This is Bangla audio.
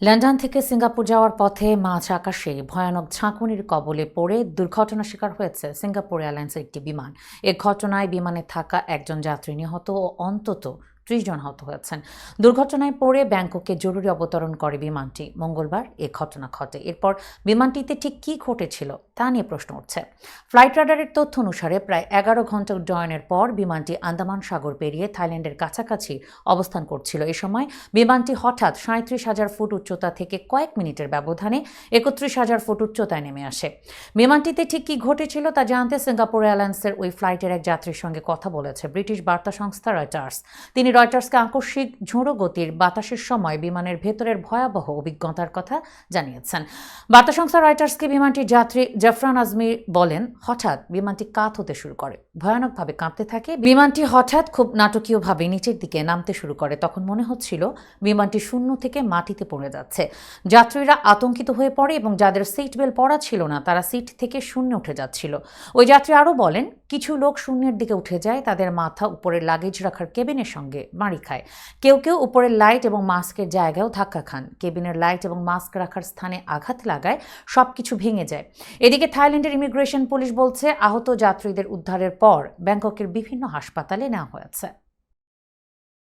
লন্ডন থেকে সিঙ্গাপুর যাওয়ার পথে মাঝ আকাশে ভয়ানক ঝাঁকুনির কবলে পড়ে দুর্ঘটনা শিকার হয়েছে সিঙ্গাপুর এয়ারলাইন্সের একটি বিমান। এ ঘটনায় বিমানে থাকা একজন যাত্রী নিহত ও অন্তত ত্রিশ জন আহত হয়েছেন। দুর্ঘটনায় পড়ে ব্যাংককে জরুরি অবতরণ করে বিমানটি। মঙ্গলবার এ ঘটনা ঘটে। এরপর বিমানটিতে ঠিক কী ঘটেছিল তা নিয়ে প্রশ্ন উঠছে। ফ্লাইট রাডারের তথ্য অনুসারে প্রায় এগারো ঘণ্টা উড্ডয়নের পর বিমানটি আন্দামান সাগর পেরিয়ে থাইল্যান্ডের কাছাকাছি অবস্থান করছিল। এ সময় বিমানটি হঠাৎ সাঁত্রিশ হাজার ফুট উচ্চতা থেকে কয়েক মিনিটের ব্যবধানে একত্রিশ হাজার ফুট উচ্চতায় নেমে আসে। বিমানটিতে ঠিক কী ঘটেছিল তা জানতে সিঙ্গাপুর এয়ারলাইন্সের ওই ফ্লাইটের এক যাত্রীর সঙ্গে কথা বলেছে ব্রিটিশ বার্তা সংস্থা রয়টার্স। তিনি রয়টার্সকে আকস্মিক ঝোড়ো গতির বাতাসের সময় বিমানের ভেতরের ভয়াবহ অভিজ্ঞতার কথা জানিয়েছেন। বার্তা সংস্থা রয়টার্সকে বিমানটির যাত্রী জাফরান আজমির বলেন, হঠাৎ বিমানটি কাত হতে শুরু করে, ভয়ানকভাবে কাঁপতে থাকে। বিমানটি হঠাৎ খুব নাটকীয়ভাবে নিচের দিকে নামতে শুরু করে, তখন মনে হচ্ছিল বিমানটি শূন্য থেকে মাটিতে পড়ে যাচ্ছে। যাত্রীরা আতঙ্কিত হয়ে পড়ে এবং যাদের সিট বেল্ট পরা ছিল না, তারা সিট থেকে শূন্য উঠে যাচ্ছিল। ওই যাত্রী আরও বলেন কিছু লোক শূন্যের দিকে উঠে যায়, তাদের মাথা উপরে লাগেজ রাখার কেবিনের সঙ্গে মারি খায়। কেউ কেউ উপরের লাইট এবং মাস্কের জায়গায়ও ধাক্কা খান। কেবিনের লাইট এবং মাস্ক রাখার স্থানে আঘাত লাগায় সব কিছু ভেঙে যায়। এদিকে থাইল্যান্ডের ইমিগ্রেশন পুলিশ বলছে, আহত যাত্রীদের উদ্ধারের পর ব্যাংককের বিভিন্ন হাসপাতালে নেওয়া হয়েছে।